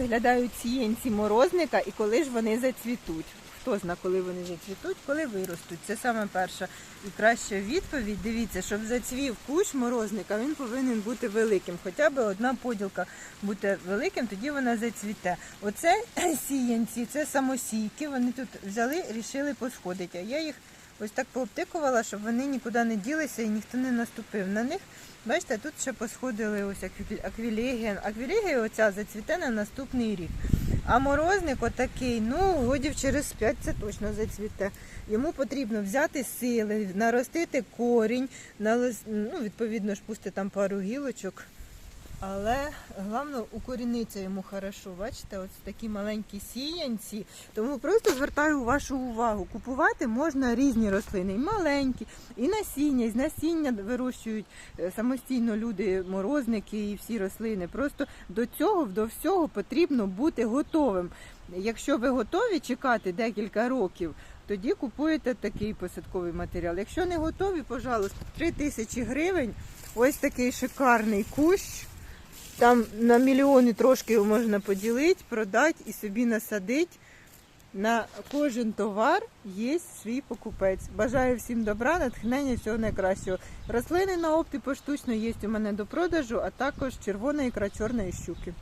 виглядають сіянці морозника і коли ж вони зацвітуть? Хто зна, коли вони зацвітуть, коли виростуть. Це саме перша і краща відповідь. Дивіться, щоб зацвів кущ морозника, він повинен бути великим. Хоча б одна поділка бути великим, тоді вона зацвіте. Оце сіянці, це самосійки. Вони тут взяли, рішили посходити. А я їх ось так пообтикувала, щоб вони нікуди не ділися і ніхто не наступив на них. Бачите, тут ще посходили ось акві- аквілегія. Аквілегія оця зацвіте на наступний рік. А морозник отакий, ну, годів через 5 це точно зацвіте. Йому потрібно взяти сили, наростити корінь, налис- ну, відповідно ж пусти там пару гілочок. Але головне укоріниться йому хорошо. Бачите, ось такі маленькі сіянці. Тому просто звертаю вашу увагу. Купувати можна різні рослини, і маленькі, і насіння. І з насіння вирощують е, самостійно люди, морозники і всі рослини. Просто до цього, до всього потрібно бути готовим. Якщо ви готові чекати декілька років, тоді купуєте такий посадковий матеріал. Якщо не готові, пожалуйста, 3 тисячі гривень. Ось такий шикарний кущ. Там на мільйони трошки його можна поділити, продати і собі насадити. На кожен товар є свій покупець. Бажаю всім добра, натхнення, всього найкращого. Рослини на опті поштучно є у мене до продажу, а також червона ікра чорної щуки.